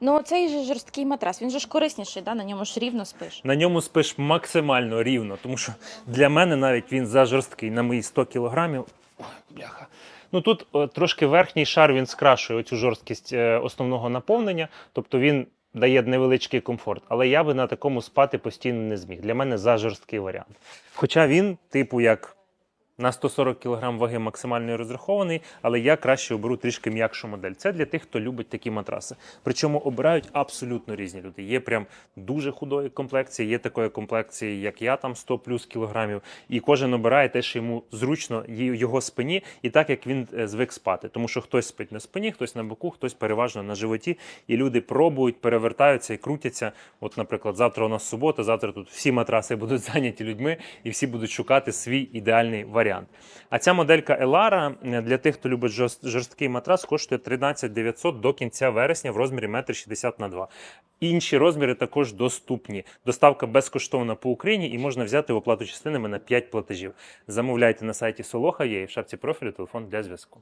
Ну, цей же жорсткий матрас, він же ж корисніший, да? на ньому ж рівно спиш. На ньому спиш максимально рівно, тому що для мене навіть він за жорсткий на мої 100 кілограмів. Бляха. Ну тут е, трошки верхній шар він скрашує цю жорсткість е, основного наповнення, тобто він дає невеличкий комфорт. Але я би на такому спати постійно не зміг. Для мене за жорсткий варіант. Хоча він, типу, як на 140 кг ваги максимально розрахований, але я краще оберу трішки м'якшу модель. Це для тих, хто любить такі матраси. Причому обирають абсолютно різні люди. Є прям дуже худої комплекції, є такої комплекції, як я, там 100 плюс кілограмів. І кожен обирає те, що йому зручно його спині, і так як він е, звик спати. Тому що хтось спить на спині, хтось на боку, хтось переважно на животі. І люди пробують, перевертаються і крутяться. От, наприклад, завтра у нас субота, завтра тут всі матраси будуть зайняті людьми, і всі будуть шукати свій ідеальний варіант. А ця моделька Elara е, для тих, хто любить жорсткий матрас, коштує 13 900 до кінця вересня в розмірі 1,60 на 2. Інші розміри також доступні. Доставка безкоштовна по Україні і можна взяти в оплату частинами на 5 платежів. Замовляйте на сайті Солоха, є в шапці профілю телефон для зв'язку.